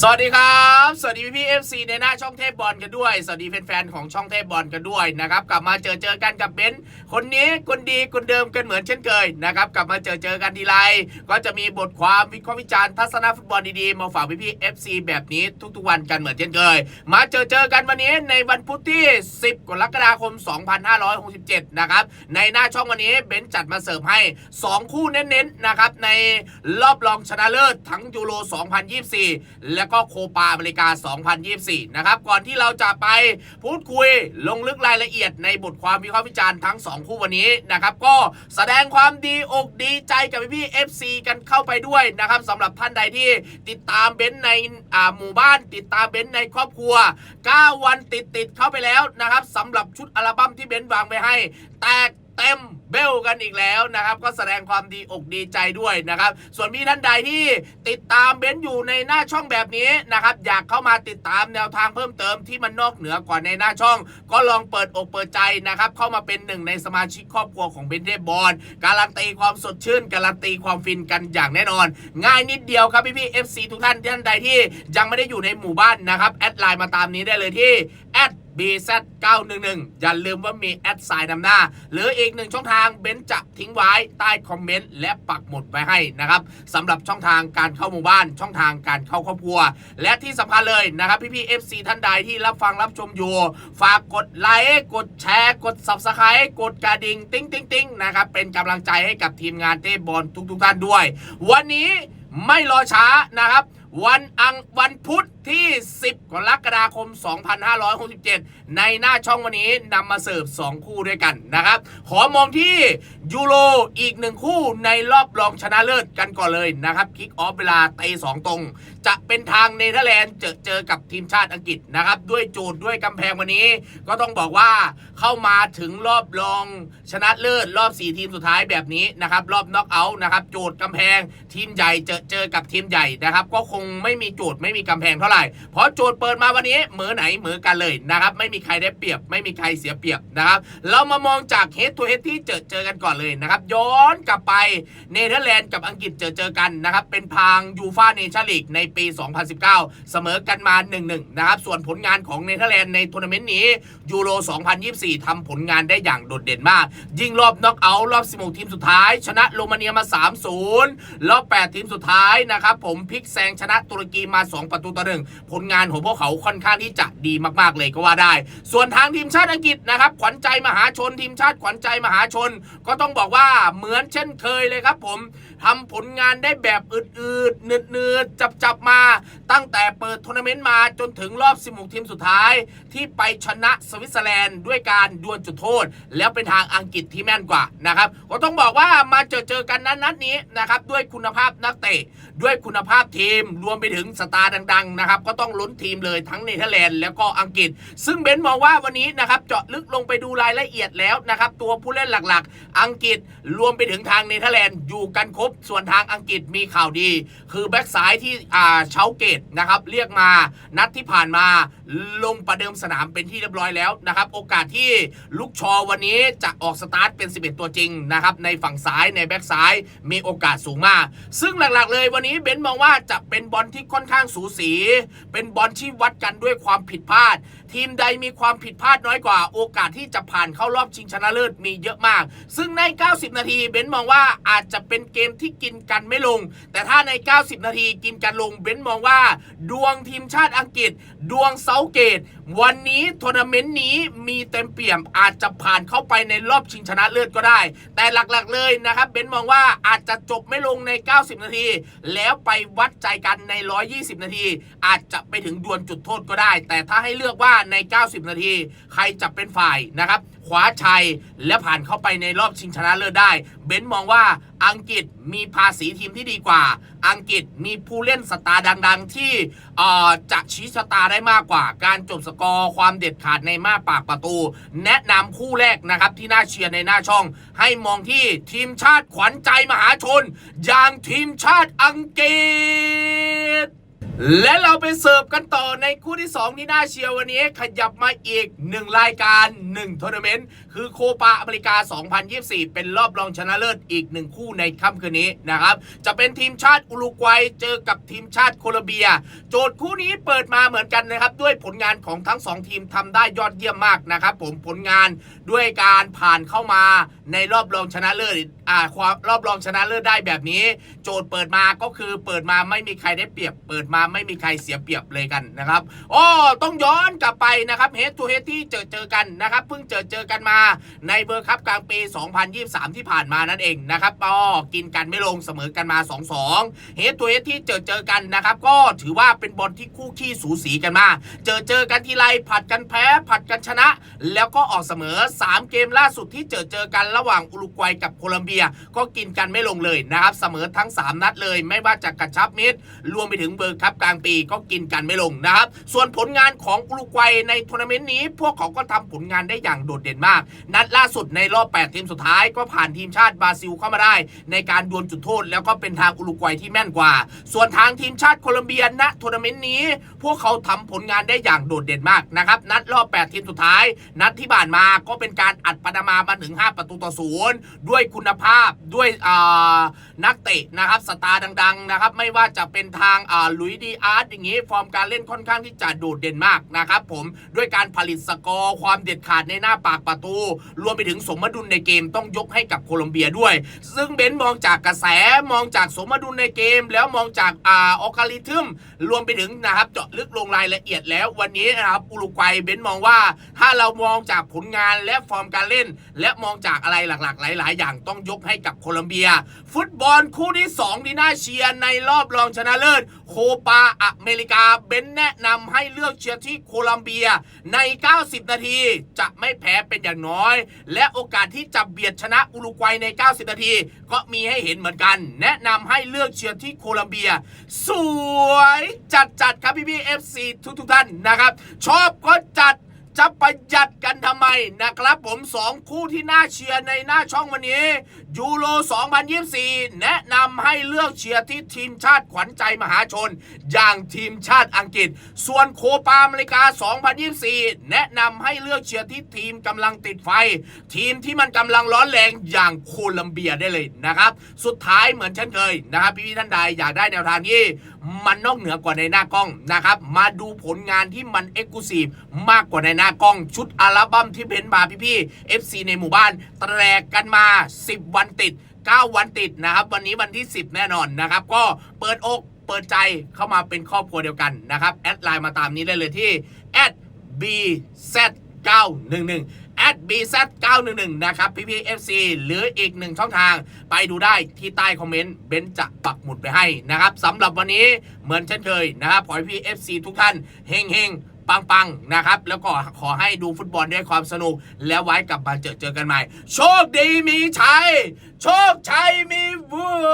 สวัสดีครับ สวัสดีพี่พี่เอฟซีในหน้าช่องเทพบอลกันด้วย สวัสดีแฟนๆของช่องเทพบอลกันด้วยนะครับกลับมาเจอเจอกันกับเบนซ์คนนี้คนดีคนเดิมกันเหมือนเช่นเคยนะครับกลับมาเจอเจอกันทีไรก็จะมีบทความวิเคราะห์วิจารณ์ทัศนฟุตบอลดีๆมาฝากพี่พี่เอฟซีแบบนี้ทุกๆวันกันเหมือนเช่นเคย มาเจอเจอกันวันนี้ในวันพุธที่ 10 กรกฎาคม 2567 นะครับในหน้าช่องวันนี้เบนซ์จัดมาเสิร์ฟให้ 2 คู่เน้นๆนะครับในรอบรองชนะเลิศทั้งยูโร 2024 แล้วก็โคปาอเมริกา 2024 นะครับ ก่อนที่เราจะไปพูดคุยลงลึกรายละเอียดในบทความวิเคราะห์วิจารณ์ทั้ง 2 คู่วันนี้นะครับ ก็แสดงความดีอกดีใจกับพี่ๆ FC กันเข้าไปด้วยนะครับสำหรับท่านใดที่ติดตามเบนซ์ในหมู่บ้าน ติดตามเบนซ์ในครอบครัว 9 วันติดติดเข้าไปแล้วนะครับสำหรับชุดอัลบั้มที่เบนซ์วางไว้ให้ แตก เต็มเบลกันอีกแล้วนะครับ ก็แสดงความดีอกดีใจด้วยนะครับ ส่วนมีท่านใดที่ติดตามเบนซ์อยู่ในหน้าช่องแบบนี้นะครับ อยากเข้ามาติดตามแนวทางเพิ่มเติมที่มันนอกเหนือกว่าในหน้าช่อง ก็ลองเปิดอกเปิดใจนะครับ เข้ามาเป็นหนึ่งในสมาชิกครอบครัวของเบนเทบอลการันตีความสดชื่น การันตีความฟินกันอย่างแน่นอน ง่ายนิดเดียวครับพี่พี่ๆ FC ทุกท่านท่านใดที่ยังไม่ได้อยู่ในหมู่บ้านนะครับแอดไลน์มาตามนี้ได้เลยที่ BZ911 อย่าลืมว่ามีแอดไซน์นำหน้า หรืออีกหนึ่งช่องทางเบนจะทิ้งไว้ใต้คอมเมนต์และปักหมุดไว้ให้นะครับสำหรับช่องทางการเข้าหมู่บ้านช่องทางการเข้าครอบครัว และที่สำคัญเลยนะครับพี่พี่ๆ FC ท่านใดที่รับฟังรับชมอยู่ ฝากกดไลค์กดแชร์กด Subscribe กดกระดิ่งติ๊งติ๊งติ๊งนะครับเป็นกำลังใจให้กับทีมงานเต้บอลทุกๆท่านด้วย วันนี้ไม่รอช้านะครับ วันอังวันพุธที่ 10 กรกฎาคม 2567 ในหน้าช่องวันนี้นำมาเสิร์ฟ 2 คู่ด้วยกันนะครับ ขอมองที่ยูโรอีกหนึ่งคู่ในรอบรองชนะเลิศกันก่อนเลยนะครับคิกออฟเวลาเตะ2ตรง จะเป็นทางเนเธอร์แลนด์เจอเจอกับทีมชาติอังกฤษนะครับ ด้วยโจทย์ด้วยกำแพงวันนี้ ก็ต้องบอกว่าเข้ามาถึงรอบรองชนะเลิศรอบ 4 ทีมสุดท้ายแบบนี้นะครับรอบน็อกเอาท์นะครับโจทย์กำแพงทีมใหญ่เจอเจอกับทีมใหญ่นะครับ ก็คงไม่มีโจทย์ไม่มีกำแพงเท่าไหร่ เพราะโจทย์เปิดมาวันนี้เหมือไหนเหมือกันเลยนะครับไม่มีใครได้เปรียบ ไม่มีใครเสียเปรียบนะครับเรามามองจากเฮดทูเฮดที่เจอเจอกันก่อนเลยนะครับย้อนกลับไปเนเธอร์แลนด์กับอังกฤษเจอเจอกันนะครับเป็นพางยูฟาเนชั่นลีกในปี 2019 เสมอกันมา 1-1 นะครับส่วนผลงานของเนเธอร์แลนด์ในทัวร์นาเมนต์นี้ยูโร 2024ทำผลงานได้อย่างโดดเด่นมาก ยิ่งรอบน็อกเอาท์รอบ 16 ทีมสุดท้าย ชนะโรมาเนียมา 3-0 รอบ 8 ทีมสุดท้ายนะครับผมพลิกแซงชนะตุรกีมา 2 ประตูต่อผลงานของพวกเขาค่อนข้างที่จะดีมากๆเลยก็ว่าได้ ส่วนทางทีมชาติอังกฤษนะครับขวัญใจมหาชนทีมชาติขวัญใจมหาชน ก็ต้องบอกว่าเหมือนเช่นเคยเลยครับผม ทำผลงานได้แบบอืดๆเนืดๆจับๆมา ตั้งแต่เปิดทัวร์นาเมนต์มาจนถึงรอบ 16 ทีมสุดท้าย ที่ไปชนะสวิตเซอร์แลนด์ด้วยการดวลจุดโทษ แล้วเป็นทางอังกฤษที่แม่นกว่านะครับก็ต้องบอกว่ามาเจอเจอกันนั้นนัดนี้นะครับด้วยคุณภาพนักเตะด้วยคุณภาพทีมรวมไปถึงสตาร์ดังๆนะครับก็ต้องลุ้นทีมเลยทั้งเนเธอร์แลนด์แล้วก็อังกฤษ ซึ่งเบนซ์มองว่าวันนี้นะครับเจาะลึกลงไปดูรายละเอียดแล้วนะครับตัวผู้เล่นหลักๆ อังกฤษรวมไปถึงทางเนเธอร์แลนด์อยู่กันครบส่วนทางอังกฤษมีข่าวดี คือแบ็กซ้ายที่อ่าเชาเกตนะครับเรียกมานัดที่ผ่านมาลงประเดิมสนามเป็นที่เรียบร้อยแล้วนะครับ โอกาสที่ลูกชอวันนี้จะออกสตาร์ทเป็น 11 ตัวจริงนะครับในฝั่งซ้ายในแบ็กซ้ายมีโอกาสสูงมาก ซึ่งหลักๆเลยวันนี้เบนซ์มองว่าจะเป็นบอลที่ค่อนข้างสูสี เป็นบอลที่วัดกันด้วยความผิดพลาด ทีมใดมีความผิดพลาดน้อยกว่า โอกาสที่จะผ่านเข้ารอบชิงชนะเลิศมีเยอะมาก ซึ่งใน 90 นาทีเบนซ์มองว่าอาจจะเป็นเกมที่กินกันไม่ลง แต่ถ้าใน 90 นาทีกินกันลงเบนมองว่า ดวงทีมชาติอังกฤษ ดวงเซาเกต วันนี้ทัวร์นาเมนต์นี้มีเต็มเปี่ยมอาจจะผ่านเข้าไปในรอบชิงชนะเลิศก็ได้ แต่หลักๆเลยนะครับเบนมองว่าอาจจะจบไม่ลงใน 90 นาที แล้วไปวัดใจกันใน 120 นาที อาจจะไปถึงดวลจุดโทษก็ได้ แต่ถ้าให้เลือกว่าใน 90 นาที ใครจะเป็นฝ่ายนะครับคว้าชัยและผ่านเข้าไปในรอบชิงชนะเลิศได้ เบนมองว่าอังกฤษมีภาษีทีมที่ดีกว่า อังกฤษมีผู้เล่นสตาร์ดังๆ ที่จะชี้ชะตาได้มากกว่า การจบสกอร์ความเด็ดขาดในมาปากประตู แนะนำคู่แรกนะครับที่น่าเชียร์ในหน้าช่อง ให้มองที่ทีมชาติขวัญใจมหาชน อย่างทีมชาติอังกฤษ และเราไปเสิร์ฟกันต่อในคู่ที่ 2 ที่น่าเชียร์วันนี้ขยับมาอีก 1 รายการ1ทัวร์นาเมนต์คือโคปาอเมริกา 2024 เป็นรอบรองชนะเลิศอีก 1 คู่ในค่ำคืนนี้นะครับ จะเป็นทีมชาติอุรุกวัยเจอกับทีมชาติโคลอมเบีย โจทย์คู่นี้เปิดมาเหมือนกันนะครับ ด้วยผลงานของทั้ง 2 ทีมทำได้ยอดเยี่ยมมากนะครับผมผลงานด้วยการผ่านเข้ามาในรอบรองชนะเลิศ อ่าความรอบรองชนะเลิศได้แบบนี้ โจทย์เปิดมาก็คือเปิดมาไม่มีใครได้เปรียบ เปิดมาไม่มีใครเสียเปรียบเลยกันนะครับอ้อต้องย้อนกลับไปนะครับเฮดทูเฮดที่เจอเจอกันนะครับเพิ่งเจอเจอกันมาในเบอร์คัพกลางปี 2023 ที่ผ่านมานั่นเองนะครับอ้อกินกันไม่ลงเสมอกันมา 2-2เฮดทูเฮดที่เจอเจอกันนะครับก็ถือว่าเป็นบอลที่คู่ขี้สูสีกันมาเจอเจอกันทีไรผัดกันแพ้ผัดกันชนะ แล้วก็ออกเสมอ 3 เกมล่าสุดที่เจอเจอกันระหว่างอุรุกวัยกับโคลอมเบียก็กินกันไม่ลงเลยนะครับเสมอทั้ง 3 นัดเลย ไม่ว่าจะกระชับมิตร รวมไปถึงเบอร์คัพกลางปีก็กินกันไม่ลงนะครับ ส่วนผลงานของอุรุกวัยในทัวร์นาเมนต์นี้ พวกเขาก็ทำผลงานได้อย่างโดดเด่นมาก นัดล่าสุดในรอบ 8 ทีมสุดท้ายก็ผ่านทีมชาติบราซิลเข้ามาได้ ในการดวลจุดโทษ แล้วก็เป็นทางอุรุกวัยที่แม่นกว่า ส่วนทางทีมชาติโคลอมเบียณทัวร์นาเมนต์นี้ พวกเขาทำผลงานได้อย่างโดดเด่นมากนะครับนัดรอบ 8 ทีมสุดท้าย นัดที่ผ่านมาก็เป็นการอัดปานามามาถึง 5 ประตูต่อศูนย์ด้วยคุณภาพด้วยนักเตะนะครับสตาร์ดังๆนะครับไม่ว่าจะเป็นทางลุยดีอาร์ตอย่างนี้ ฟอร์มการเล่นค่อนข้างที่จะโดดเด่นมากนะครับผมด้วยการผลิตสกอร์ความเด็ดขาดในหน้าปากประตู รวมไปถึงสมดุลในเกมต้องยกให้กับโคลอมเบียด้วย ซึ่งเบนมองจากกระแสมองจากสมดุลในเกม แล้วมองจากอออคาลิทึมรวมไปถึงนะครับเจาะลึกลงรายละเอียดแล้ววันนี้นะครับอุรุกวัยเบนมองว่า ถ้าเรามองจากผลงานและฟอร์มการเล่น และมองจากอะไรหลักๆ หลาย ๆ อย่างต้องยกให้กับโคลอมเบีย ฟุตบอลคู่ที่ 2 ที่น่าเชียร์ในรอบรองชนะเลิศ โคปาอเมริกาเบนแนะนำให้เลือกเชียร์ที่โคลัมเบียใน 90 นาที จะไม่แพ้เป็นอย่างน้อย และโอกาสที่จะเบียดชนะอุรุกวัยใน 90 นาที ก็มีให้เห็นเหมือนกัน แนะนำให้เลือกเชียร์ที่โคลัมเบีย สวย จัดจัดๆครับพี่พี่เอฟซีทุกทุกๆท่านนะครับ ชอบก็จัด จะประหยัดกันทำไมนะครับผม 2 คู่ที่น่าเชียร์ในหน้าช่องวันนี้ ยูโร 2024 แนะนำให้เลือกเชียร์ที่ทีมชาติขวัญใจมหาชน อย่างทีมชาติอังกฤษ ส่วนโคปาอเมริกา 2024 แนะนำให้เลือกเชียร์ที่ทีมกำลังติดไฟ ทีมที่มันกำลังร้อนแรงอย่างโคลัมเบียได้เลยนะครับ สุดท้ายเหมือนเช่นเคยนะครับพี่ๆท่านใดอยากได้แนวทางที่ มันนอกเหนือกว่าในหน้ากล้องนะครับ มาดูผลงานที่มันเอ็กซ์คลูซีฟมากกว่าในหน้ากล้อง ชุดอัลบั้มที่เพ้นมาพี่ๆ FC ในหมู่บ้านแตรกกันมา 10 วันติด 9 วันติดนะครับ วันนี้วันที่ 10 แน่นอนนะครับ ก็เปิดอกเปิดใจเข้ามาเป็นครอบครัวเดียวกันนะครับ แอดไลน์มาตามนี้ได้เลยที่ @bz911 @bz911 นะครับพี่พี่ FC หรืออีกหนึ่งช่องทาง ไปดูได้ที่ใต้คอมเมนต์เบนจะปักหมุดไปให้นะครับสำหรับวันนี้เหมือนเช่นเคยนะครับขอให้พี่ FC ทุกท่านเฮงเฮงปังปังๆ นะครับ แล้วก็ขอให้ดูฟุตบอลด้วยความสนุก แล้วไว้กลับมาเจอเจอกันใหม่ โชคดีมีชัย โชคชัยมีวัว